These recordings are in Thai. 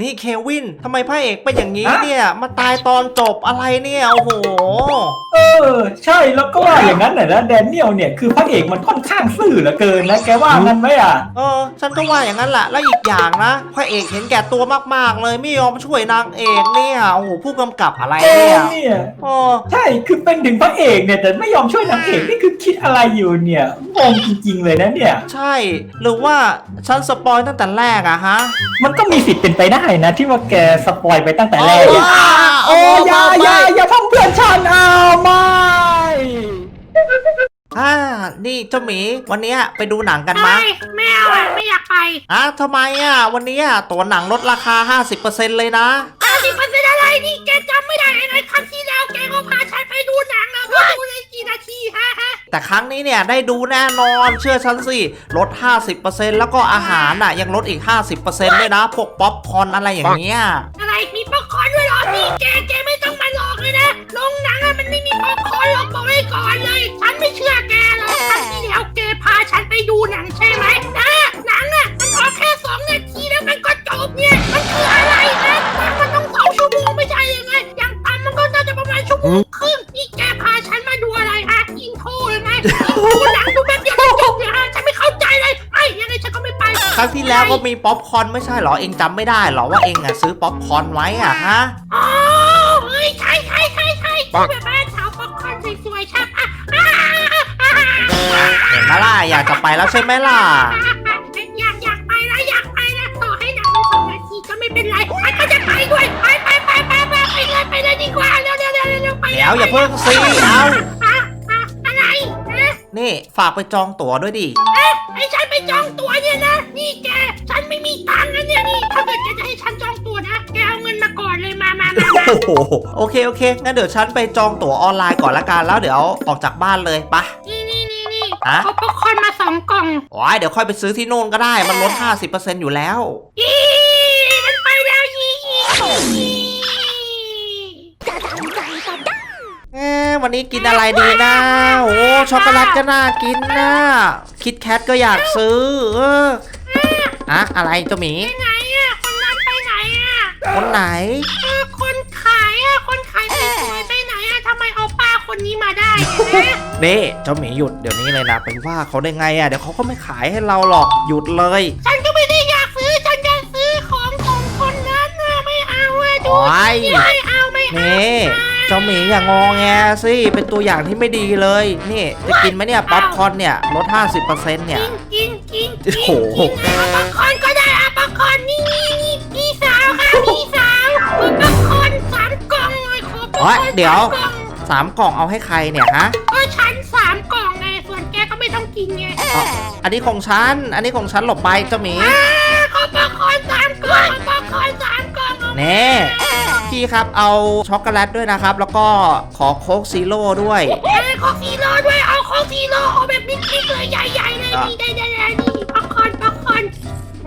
นี่เควินทำไมพระเอกเป็นอย่างนี้ฮะเนี่ย มาตายตอนจบอะไรเนี่ยโอ้โห เออ ใช่แล้วก็ว่าอย่างนั้นแหละนะแดเนียลเนี่ยคือพระเอกมันค่อนข้างซื่อเหลือเกินนะแกว่างั้นไหมอะเออ ฉันก็ว่าอย่างนั้นแหละแล้วอีกอย่างนะพระเอกเห็นแก่ตัวมากๆเลยไม่ยอมช่วยนางเอกเนี่ยโอ้โหผู้กำกับอะไรเอเนี่อยเนี่ยโอ้ใช่คือเป็นถึงพระเอกเนี่ยแต่ไม่ยอมช่วยนางเอกนี่คือคิดอะไรอยู่เนี่ยงงจริงๆเลยนะเนี่ย ใช่ หรือว่าฉันสปอยตั้งแต่แรกอะฮะ มันก็มีสิทธิ์เป็นไปได้นะ ที่ว่าแกสปอยไปตั้งแต่แรกโอ้เนี่ยยโอ้ยอย่าอย่าอย่าทำเพื่อนฉันเอาไม่อ่านี่เจ้าหมี วันเนี้ยไปดูหนังกันมะ ไม่ไม่เอาอะไม่อยากไป อะทำไมอะ วันนี้อะตัวหนังลดราคา 50%เลยนะห้าสิบ เปอร์เซ็นต์อะไรนี่แกจำไม่ได้ไอ้ในครั้งที่แล้วแกก็พาฉันไปดูหนังนะว่าดูในกี่นาทีฮะฮะแต่ครั้งนี้เนี่ยได้ดูแน่นอนเชื่อฉันสิลด 50%แล้วก็อาหารน่ะยังลดอีก 50%ด้วยนะพวกป๊อปคอร์นอะไรอย่างเงี้ยอะไรมีป๊อปคอร์นด้วยเหรอนี่แกแกไม่ต้องมาหลอกเลยนะโรงหนังอะมันไม่มีป๊อปคอร์นหรอกบอกไว้ก่อนเลยฉันไม่เชื่อแกหรอกครั้งที่แล้วแกพาฉันไปดูหนังใช่ไหมนะหนังอะมันออกแค่สองนาทีแล้วมันก็จบเนี่ยมันคืออะไร รั้งที่แล้วก็มีป๊อปคอร์นไม่ใช่เหรอเองจำไม่ได้เหรอว่าเองอะซื้อป๊อปคอร์นไว้อะฮะ อ๋อเฮ้ยใช่ใช่ใช่ใช่ที่แบบว่าสาวป๊อปคอร์นสวยๆใช่ปะอ่าอ่าอ่าอ่าเห็นไหมล่ะอยากจะไปแล้วใช่ไหมล่ะ อยากอยากไปนะอยากไปนะต่อให้หนังมันสองนาทีก็ไม่เป็นไรฉันก็จะไปด้วยไปไปไปไปไปไปเลยไปเลยดีกว่าเร็วเร็วเร็วเร็วไปเดี๋ยวอย่าเพิ่งซีเอาอะอะอะไร นะนี่ฝากไปจองตั๋วด้วยดิ เอ๊ะให้ฉันไปจองตั๋วเนี่ยนะ นี่แก ฉันไม่มีตังค์นะเนี่ยนี่ ถ้าเกิดแกจะให้ฉันจองตั๋วนะ แกเอาเงินมาก่อนเลยมามามามาโอ้โหโอเคโอเค งั้นเดี๋ยวฉันไปจองตั๋วออนไลน์ก่อนละกันแล้วเดี๋ยวออกจากบ้านเลยไปะ นี่นี่นี่นี่ฮะ เอาป๊อปคอร์นมาสองกล่อง โอ้ยเดี๋ยวค่อยไปซื้อที่นู่นก็ได้มันลด50%อยู่แล้ว อีมันไปแล้วยียียีเอ๊ วันนี้กินอะไรดีนะโอ้ช็อกโกแลตก็น่ากินนะคิดแคทก็อยากซื้อ เอออะอะไรเจ้าหมี ไปไหนอะคนนั้นไปไหนอะคนไหน เออคนขายอะคนขายสวยๆไปไหนอะทำไมเอาป้าคนนี้มาได้เนี่ยนะนี่เจ้าหมีหยุดเดี๋ยวนี้เลยนะเป็นว่าเขาได้ไงอะเดี๋ยวเขาก็ไม่ขายให้เราหรอกหยุดเลย ฉันก็ไม่ได้อยากซื้อฉันจะซื้อของของคนนั้นนะไม่เอาอะดูโอ้ยไม่เอาไม่เอานี่เจ้าหมีอย่างงอแงสิเป็นตัวอย่างที่ไม่ดีเลย นี่จะกินไหมเนี่ยป๊อปคอร์นเนี่ยลด 50%เนี่ย กินกินกินโอ้โห กินเอาป๊อปคอร์นก็ได้อะป๊อปคอร์นนี่นี่นี่พี่สาวค่ะพี่สาวเอาป๊อปคอร์นสามกล่องเลยขอป๊อปคอเฮ้ร์ยนเดี๋ยวสามกล่องสามกล่องเอาให้ใครเนี่ยฮะก็ฉันสามกล่องไงส่วนแกก็ไม่ต้องกินไงอ๋ออันนี้ของฉัน อันนี้ของฉันหลบไปเจ้าหมี อ่าขอป๊อปคอร์นสามกล่องขอป๊อปคอร์นสามกล่องเอาแน่ พี่ครับเอาช็อกโกแลตด้วยนะครับ แล้วก็ขอโค้กซีโร่ด้วย เอ้ยขอซีโร่ด้วย เอาขอซีโร่เอาแบบบิ๊กๆเลยใหญ่ๆเลยนี่ได้ได้ได้นี่ป๊อปคอร์นป๊อปคอร์น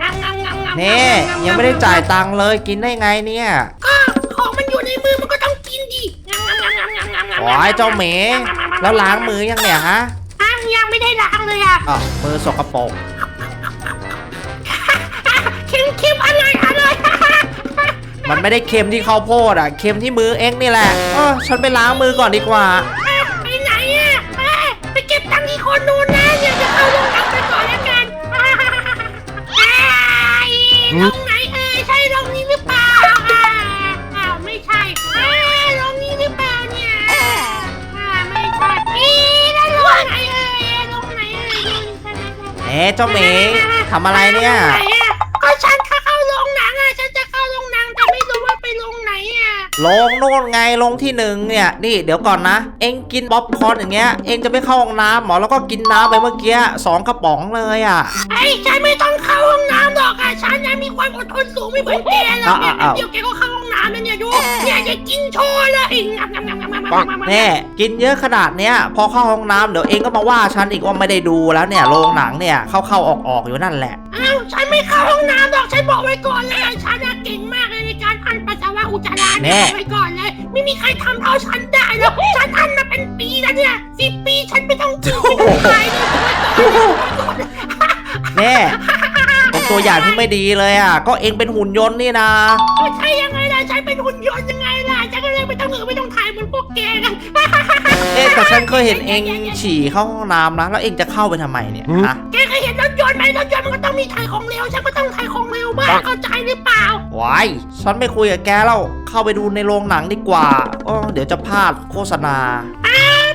งำงำงำงำเน่ยังไม่ได้จ่ายตังค์เลยกินได้ไงเนี่ยก็ของมันอยู่ในมือมันก็ต้องกินดิงำงำงำงำงำงำงำโอ้ยเจ้าหมีแล้วล้างมือยังเนี่ยฮะอะยังไม่ได้ล้างเลยอะ อะมือสกปรก ไม่ได้เค็มที่ข้าวโพดอะเค็มที่มือเอ็งนี่แหละเออฉันไปล้างมือก่อนดีกว่าไปไหนอะไปไปเก็บตังค์ที่คนนู้นนะเดี๋ยวจะเข้าโรงหนังไปก่อนแล้วกันไอ้โรงไหนเอ่ยใช่โรงนี้หรือเปล่าอะอ้าวไม่ใช่อ่าโรงนี้หรือเปล่าเนี่ยอ่าไม่ใช่อีแล้วโรงไหนเอ่ยโรงไหนเอ่ยโรงนี้ใช่ไหมใช่ไหมเอ๊ะเจ้าหมีทำอะไรเนี่ยไหน ลงโน่นไงลงที่หนึ่งเนี่ย นี่เดี๋ยวก่อนนะ เอ็งกินป๊อปคอร์นอย่างเงี้ย เอ็งจะไม่เข้าห้องน้ำหมอแล้วก็กินน้ำไปเมื่อกี้สองกระป๋องเลยอะ ไอ้ฉันไม่ต้องเข้าห้องน้ำหรอกอะฉันยังมีความอดทนสูงไม่เหมือนแกหรอกเนี่ยอ้าวเดี๋ยวแกก็เข้าห้องน้ำแล้วเนี่ยดูเนี่ยจะกินโชว์เลยงับงับงับงับงับงับงับแน่กินเยอะขนาดเนี้ยพอเข้าห้องน้ำเดี๋ยวเอ็งก็มาว่าฉันอีกว่าไม่ได้ดูแล้วเนี่ยโรงหนังเนี่ยเข้าเข้าออกออกๆอยู่นั่นแหละอ้าวฉันไม่เข้าห้องน้ำหรอกฉันบอกไว้ก่าระแน่เนี่ยบอกไว้ก่อนเลย ไม่มีใครทำเท่าฉันได้หรอกฉันอั้นมาเป็นปีแล้วเนี่ยสิบปีฉันไม่ต้องกินไม่ต้องขายเลยบอกไว้ก่อนเลยแน่โอเคตัวอย่างที่ไม่ดีเลยอะ ก็เองเป็นหุ่นยนต์นี่นะไม่ใช่ยังไงล่ะฉันเป็นหุ่นยนต์ยังไงล่ะฉันก็เลยไม่ต้องเหนือไม่ต้องถ่ายเหมือนพวกแกกันเอ๊ะแต่ฉันเคยเห็นเองฉี่เข้าห้องน้ำนะแล้วเองจะเข้าไปทำไมเนี่ยฮะแกเคยเห็ นรถยนต์ไหมรถยนต์มันก็ต้องมีถ่ายของเร็วฉันก็ต้องถ่ายของเร็วบ้างเข้าใจหรือเปล่าว้ายฉันไม่คุยกับแกแล้วเข้าไปดูในโรงหนังดีกว่าอ๋อเดี๋ยวจะพลาดโฆษณา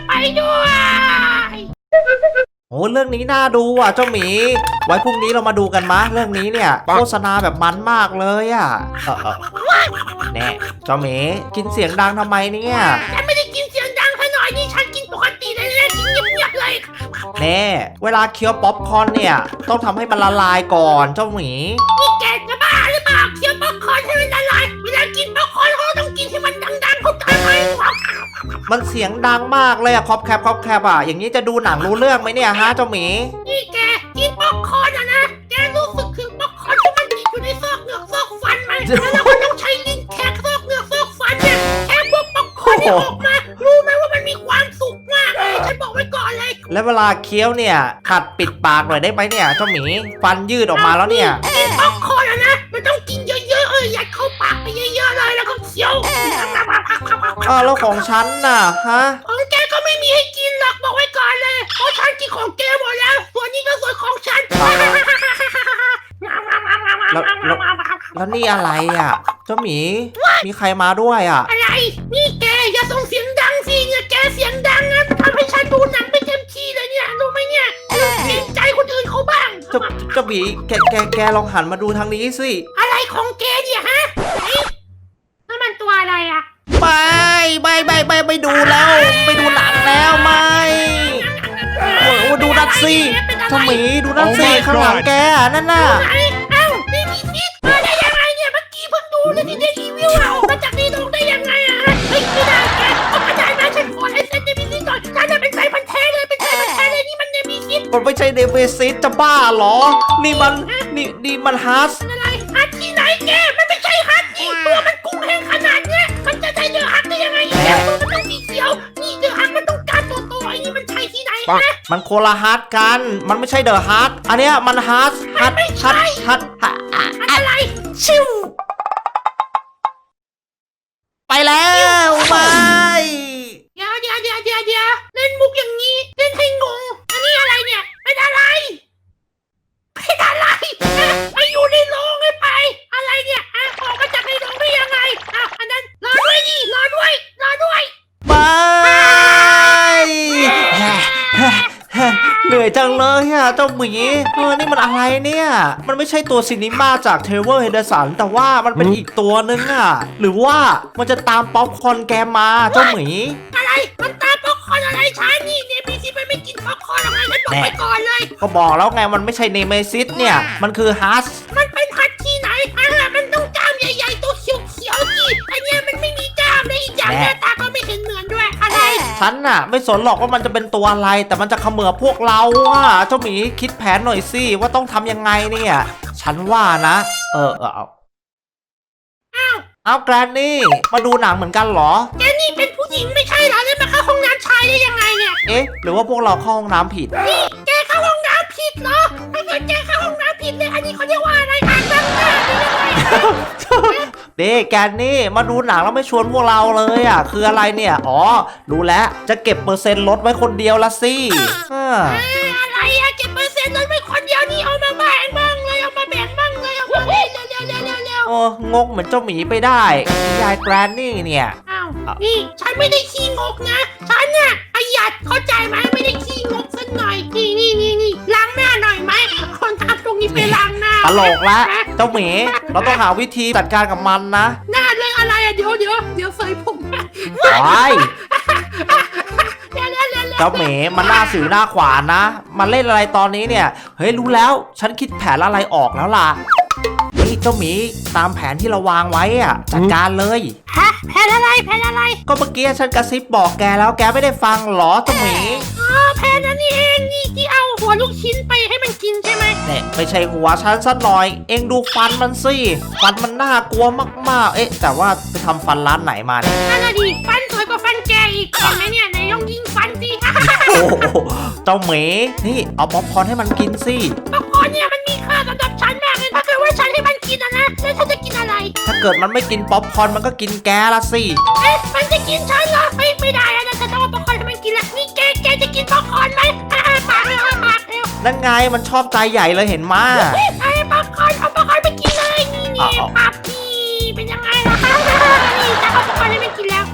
ไปด้วย โอ้เรื่องนี้น่าดูอะเจ้าหมี ไว้พรุ่งนี้เรามาดูกันมะเรื่องนี้เนี่ยโฆษณาแบบมันมากเลยอะเออเออแน่เจ้าหมีกินเสียงดังทำไมเนี่ย ฉันไม่ได้ แน่ เวลาเคี้ยวป๊อปคอร์นเนี่ยต้องทำให้มันละลายก่อนเจ้าหมีนี่แกจะบ้าหรือเปล่าเคี้ยวป๊อปคอร์นให้มันละลายเวลากินป๊อปคอร์นเขาต้องกินให้มันดังๆเขาทำไมมันเสียงดังมากเลยอะคอปแคปคอปแคปอะอย่างนี้จะดูหนังรู้เรื่องไหมเนี่ยฮะเจ้าหมี นี่แกกินป๊อปคอร์นอะนะแกรู้สึกถึงป๊อปคอร์นที่มันติดอยู่ในซอกเหงือกซอกฟันไหมแล้วเราก็ต้องใช้ลิ้นแคะซอกเหงือกซอกฟันเนี่ยแค่พวกป๊อปคอร์นที่ออกมารู้ไหมว่ามันมีความสุขมากเลยฉันบอกไว้ก่อนเลย แล้วเวลาเคี้ยวเนี่ยขัดปิดปากหน่อยได้ไหมเนี่ยเจ้าหมีฟันยืดออกมาแล้วเนี่ยกินป๊อปคอร์นอะนะมันต้องกินเยอะๆเออยัดเข้าปากไปเยอะๆเลยแล้วก็เคี้ยวอ้าวแล้วของฉันน่ะฮะของแกก็ไม่มีให้กินหรอกบอกไว้ก่อนเลยเพราะฉันกินของแกหมดแล้วส่วนนี้ก็ส่วนของฉันแล้วนี่อะไรอะเจ้าหมีมีใครมาด้วยอะอะไร เจ้าหมีแกแกแกลองหันมาดูทางนี้สิ อะไรของแกเนี่ยฮะไหนนั่นมันตัวอะไรอะไม่ไม่ไม่ไม่ไม่ดูแล้วไม่ดูหนังแล้วไม่โอ้โหดูนั่นสิเจ้าหมีดูนั่นสิ ข้างหลังแกอะนั่นน่ะไหนเอ้า มิซิสมันไม่ใช่เดเวซิสจะบ้าเหรอ นี่มันนี่นี่มันฮัสอะไรฮัทที่ไหนแกมันไม่ใช่ฮัทนี่ตัวมันกุ้งแห้งขนาดเนี้ยมันจะใช่เดอะฮัทได้ยังไงเนี่ยตัวมันต้องสีเขียวนี่เดอะฮัทมันต้องการตัวโตไอ้นี่มันใช่ที่ไหนนะมันโคละฮัสกัน มันไม่ใช่เดอะฮัสอันเนี้ยมันฮัสฮัสฮัสฮัสฮัสอะไรชิวไปแล้วไม่เดี๋ยวเดี๋ยวเดี๋ยวเดี๋ยวเดี๋ยวเล่นมุกอย่างนี้เล่นให้งง จังเลยอะเจ้าหมีเออนี่มันอะไรเนี่ย มันไม่ใช่ตัวซินิมาจากเทเวอร์เฮเดสันแต่ว่ามันเป็นอีกตัวนึงอะ หรือว่ามันจะตามป๊อปคอร์นแกมาเจ้าหมีอะไร มันตามป๊อปคอร์นอะไรฉันนี่เนี่ยพีซีมันไม่กินป๊อปคอร์นหรอกไงฉันบอกไปก่อนเลย ก็บอกแล้วไงมันไม่ใช่เนเมซิสเนี่ย มันคือฮัสมั ฉันน่ะ ไม่สนหรอกว่ามันจะเป็นตัวอะไร แต่มันจะเขมือบพวกเราอะเจ้าหมีคิดแผนหน่อยสิว่าต้องทำยังไงเนี่ย ฉันว่านะ เออเออเอาอ้าวเอาแกรนนี่ มาดูหนังเหมือนกันเหรอ แกนี่เป็นผู้หญิงไม่ใช่เหรอเลยมาเข้าห้องน้ำชายได้ยังไงเนี่ย เอ๊ะ หรือว่าพวกเราเข้าห้องน้ำผิด นี่แกเข้าห้องน้ำผิดเหรอถ้าเกิดแกเข้าห้องน้ำผิดเลยอันนี้เขาเรียกว่าอะไรอ่านด้านหน้าหรือยังไง เด้แกนนี่มาดูหนังแล้วไม่ชวนพวกเราเลยอะ คืออะไรเนี่ย อ๋อ รู้แล้ว จะเก็บเปอร์เซ็นต์ลดไว้คนเดียวละสิเออเอ้ยอะไรอะเก็บเปอร์เซ็นต์นั้นไม่คนเดียวนี่เอามาแบ่งบ้างเลยเอามาแบ่งบ้างเลยเอามาเร็วเร็วเร็วเร็วเร็วเร็วโอ้งกเหมือนเจ้าหมีไปได้ ยายแกรนนี่เนี่ย อ้าวนี่ฉันไม่ได้ขี้งกนะ ฉันน่ะประหยัดเข้าใจไหมไม่ได้ขี้งกสักหน่อยนี่นี่นี่นี่ล้างหน้าหน่อยไหมคนทำตรงนี้ไปล้างหน้าตลกละเจ้าหมีเราต้องหาวิธีจัดการกับมันนะหน้าเรื่องอะไรอะเดี๋ยวเดี๋ยวเดี๋ยวเสยผมนะไอ้ยเดี๋ยวเดี๋ยวเดี๋ยวเดี๋ยวเจ้าหมีมันหน้าสิวหน้าขวานนะมาเล่นอะไรตอนนี้เนี่ย เฮ้ยรู้แล้ว ฉันคิดแผนอะไรออกแล้วล่ะ เฮ้ยเจ้าหมีตามแผนที่เราวางไว้อะจัดการเลย ฮะแผนอะไรแผนอะไรก็เมื่อกี้ฉันกระซิบบอกแกแล้วแกไม่ได้ฟังเหรอเจ้าหมีอ๋อแผนนั้นนี่เองนี่ที่เอาหัวลูกชิ้นไปให้มันกินใช่ไหมเนี่ยไม่ใช่หัวฉันสักหน่อย เองดูฟันมันสิฟันมันน่ากลัวมากๆ เอ๊ะ แต่ว่าไปทำฟันร้านไหนมาเนี่ยนั่นน่ะดิฟันสวยกว่าฟันแกอีกเห็นไหมเนี่ยไหนยองยิงฟันสิ โอ้โหเจ้าหมีนี่เอาป๊อปคอร์นให้มันกินสิป๊อปคอร์นเนี่ยมันมีค่าสำหรับฉันมากเลย กินนะนะแล้วฉันจะกินอะไร ถ้าเกิดมันไม่กินป๊อปคอร์นมันก็กินแกละสิ เอ๊ะมันจะกินฉันเหรอไม่ไม่ได้นะฉันต้องเอาป๊อปคอร์นให้มันกินละนี่แกแกจะกินป๊อปคอร์นไหมอ่าปากเร็วปากเร็วนั่นไงมันชอบใจใหญ่เลยเห็นมาเฮ้ยไอ้ป๊อปคอร์นเอาป๊อปคอร์นไปกินเลยนี่นี่เอาปับนี่เป็นยังไงล่ะนี่จะเอาป๊อปคอร์นให้มันกินแล้ว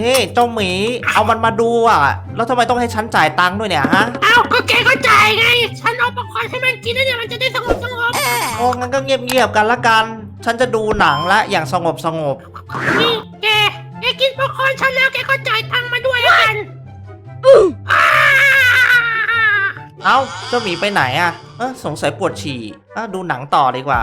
นี่เจ้าหมีเอามันมาดูอะ แล้วทำไมต้องให้ฉันจ่ายตังค์ด้วยเนี่ยฮะ ไง ฉันเอาป๊อปคอร์นให้มันกินแล้วเนี่ยมันจะได้สงบสงบโอ้งั้นก็เงียบๆกันละกัน ฉันจะดูหนังละอย่างสงบสงบนี่แกแกกินป๊อปคอร์นฉันแล้วแกก็จ่ายตังค์มาด้วยแล้วกันอ่าเอ้าเจ้าหมีไปไหนอะเออสงสัยปวดฉี่อะดูหนังต่อดีกว่า